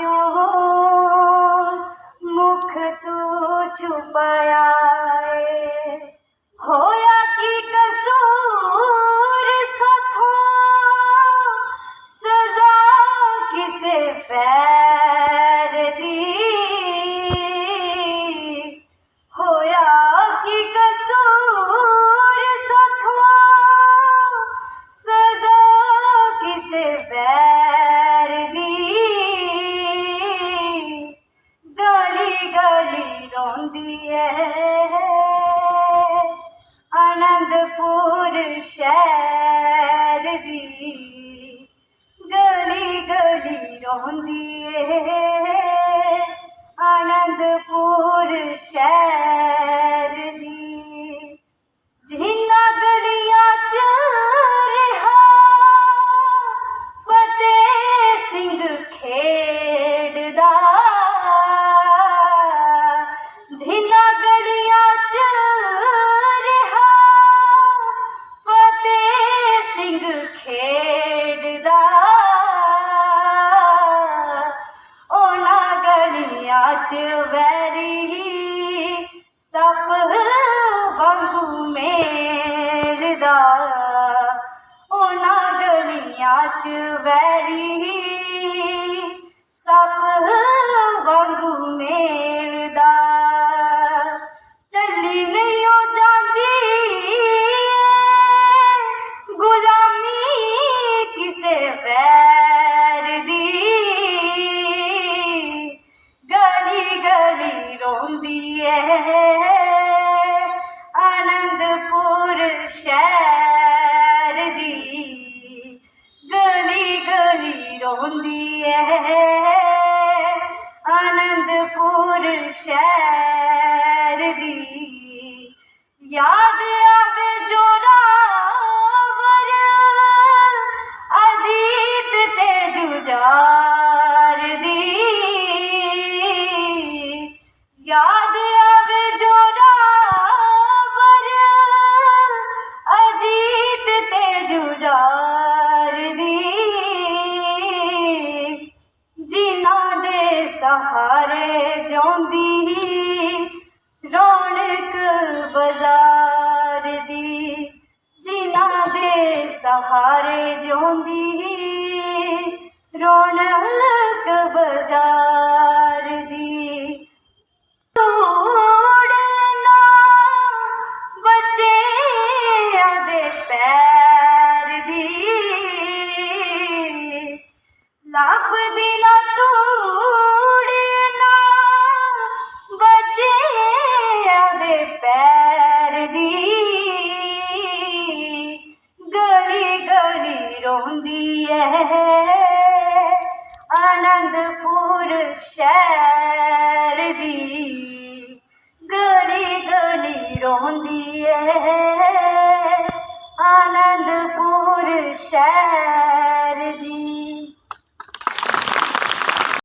क्यों हो मुख तू छुपाया आनंदपुर शहर ਗਲੀਆਂ ਚ ਵੈਰੀ ਸਪ ਵਾਂਗੂ ਉਹਨਾਂ ਗਲੀਆਂ ਚ ਵੈਰੀ ਸਪ ਵਾਂਗੂ ਮੇਲਦਾ ਚੱਲੀ ਨਹੀਂ ਉਹ ਜਾਂਦੀ ਗੁਲਾਮੀ ਕਿਸੇ ਵੈਰ श याद आर अजीत ते जुजार यादि सहारे जोंदी रौनक बाज़ार दी। जिना दे सहारे है आनंदपुर शहर दी गली गली रोंदी है आनंदपुर शहर